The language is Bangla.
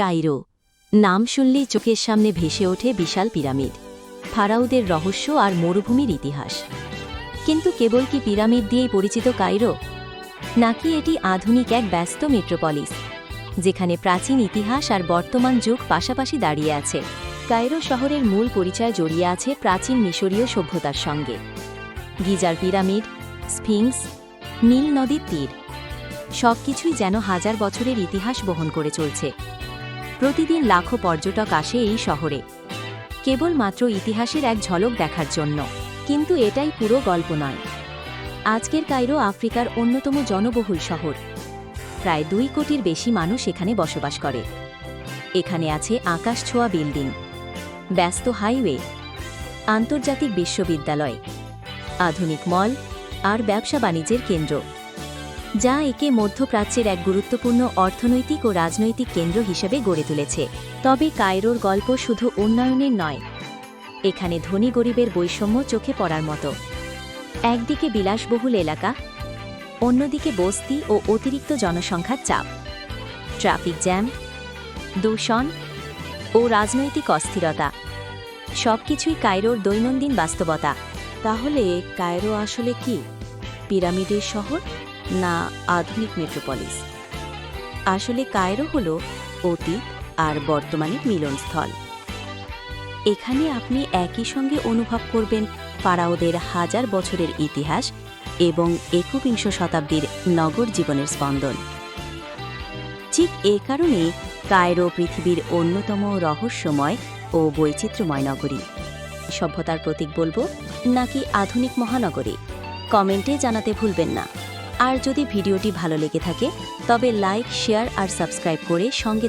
কাইরো। নাম শুনলেই চোখের সামনে ভেসে ওঠে বিশাল পিরামিড। ফারাউদের রহস্য আর মরুভূমির ইতিহাস। কিন্তু কেবল কি পিরামিড দিয়েই পরিচিত কাইরো? নাকি এটি আধুনিক এক ব্যস্ত মেট্রোপলিস, যেখানে প্রাচীন ইতিহাস আর বর্তমান যুগ পাশাপাশি দাঁড়িয়ে আছে। কায়রো শহরের মূল পরিচয় জড়িয়ে আছে প্রাচীন মিশরীয় সভ্যতার সঙ্গে। গিজার পিরামিড, স্ফিংস, নীল নদীর তীর, সবকিছুই যেন হাজার বছরের ইতিহাস বহন করে চলছে। প্রতিদিন লাখো পর্যটক আসে এই শহরে। কেবলমাত্র ইতিহাসের এক ঝলক দেখার জন্য। কিন্তু এটাই পুরো গল্প নয়। আজকের কায়রো আফ্রিকার অন্যতম জনবহুল শহর। প্রায় দুই কোটির বেশি মানুষ এখানে বসবাস করে। এখানে আছে আকাশ ছোঁয়া বিল্ডিং, ব্যস্ত হাইওয়ে, আন্তর্জাতিক বিশ্ববিদ্যালয়, আধুনিক মল আর ব্যবসা বাণিজ্যের কেন্দ্র। যা একে মধ্যপ্রাচ্যের এক গুরুত্বপূর্ণ অর্থনৈতিক ও রাজনৈতিক কেন্দ্র হিসেবে গড়ে তুলেছে। তবে কায়রোর গল্প শুধু উন্নয়নের নয়, এখানে ধনী গরিবের বৈষম্য চোখে পড়ার মতো। একদিকে বিলাসবহুল এলাকা, অন্যদিকে বস্তি ও অতিরিক্ত জনসংখ্যার চাপ। ট্রাফিক জ্যাম, দূষণ ও রাজনৈতিক অস্থিরতা, সবকিছুই কায়রোর দৈনন্দিন বাস্তবতা। তাহলে কায়রো আসলে কি? পিরামিডের শহর? না আধুনিক মেট্রোপলিস। আসলে কায়রো হল অতীত আর বর্তমানের মিলনস্থল। এখানে আপনি একই সঙ্গে অনুভব করবেন ফারাওদের হাজার বছরের ইতিহাস এবং একবিংশ শতাব্দীর নগর জীবনের স্পন্দন। ঠিক এ কারণে কায়রো পৃথিবীর অন্যতম রহস্যময় ও বৈচিত্র্যময় নগরী। সভ্যতার প্রতীক বলব নাকি আধুনিক মহানগরী? কমেন্টে জানাতে ভুলবেন না। আর যদি ভিডিওটি ভালো লেগে থাকে তবে লাইক শেয়ার আর সাবস্ক্রাইব করে সঙ্গে